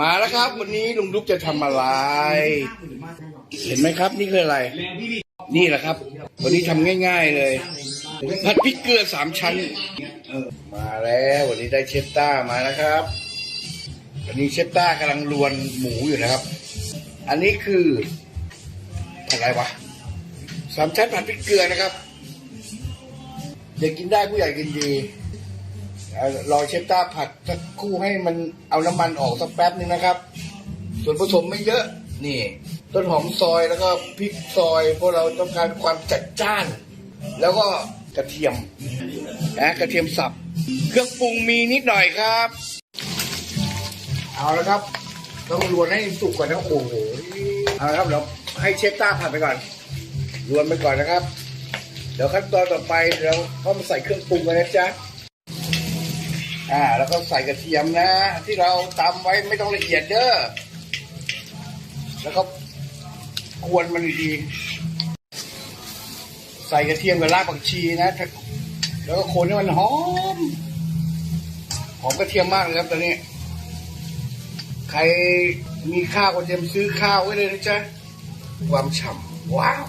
มาแล้วครับ วันนี้ลุงดุ๊กจะทำอะไร เห็นไหมครับ นี่คืออะไร นี่แหละครับ วันนี้ทำง่าย ๆเลย ผัดพริกเกลือสามชั้นเออมาแล้ววันนี้ได้เชฟต้ามานะครับวันนี้เชฟต้ากำลังรวนหมูอยู่นะครับ อันนี้คือผัดอะไรวะสามชั้นผัดพริกเกลือนะครับ เด็กกินได้ผู้ใหญ่กินดี รอเชฟต้าผัดสักครู่ให้มันเอาน้ำมันออกสักแป๊บนึงนะครับ ส่วนผสมไม่เยอะนี่ ต้นหอมซอยแล้วก็พริกซอยเพราะเราต้องการความจัดจ้าน แล้วก็กระเทียมนะกระเทียมสับ เครื่องปรุงมีนิดหน่อยครับ เอาแล้วครับ ต้องรวนให้สุกก่อนนะโอ้โหเอาละครับเดี๋ยวให้เชฟต้าผัดไปก่อนรวนไปก่อนนะครับ เดี๋ยวขั้นตอนต่อไปเราก็มาใส่เครื่องปรุงกันนะจ๊ะ อ่า แล้วก็ใส่กระเทียมนะ ที่เราตำไว้ไม่ต้องละเอียดเด้อ แล้วก็กวนมันดี ใส่กระเทียมกับรากผักชีนะ แล้วก็คนให้มันหอม หอมกระเทียมมากเลยครับตอนนี้ ใครมีข้าวก็เตรียมซื้อข้าวไว้เลยนะจ๊ะ ความฉ่ำว้าว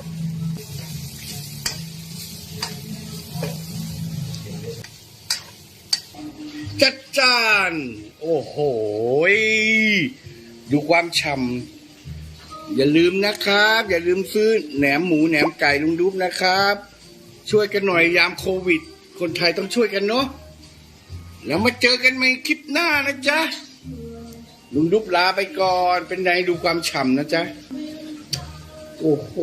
จัดจาน โอ้โห ดูความฉ่ำอย่าลืมนะครับ อย่าลืมซื้อแหนมหมูแหนมไก่ลุงดุ๊บนะครับ ช่วยกันหน่อยยามโควิด คนไทยต้องช่วยกันเนาะแล้วมาเจอกันใหม่คลิปหน้านะจ๊ะลุงดุ๊บลาไปก่อนเป็นไงดูความฉ่ำนะจ๊ะโอ้โห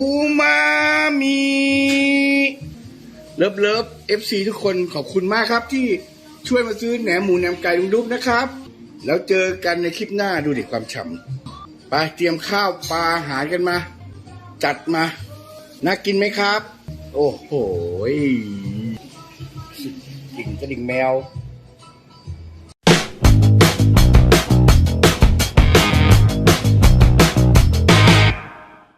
อูมามิ เลิฟเลิฟเอฟซีทุกคนขอบคุณมากครับ ที่ช่วยมาซื้อแหนมหมูแหนมไก่ลุงดุ๊กนะครับ แล้วเจอกันในคลิปหน้าดูดิความฉ่ำไปเตรียมข้าวปลาอาหารกันมา จัดมา น่ากินไหมครับ โอ้โหดิ่งกระดิ่งแมว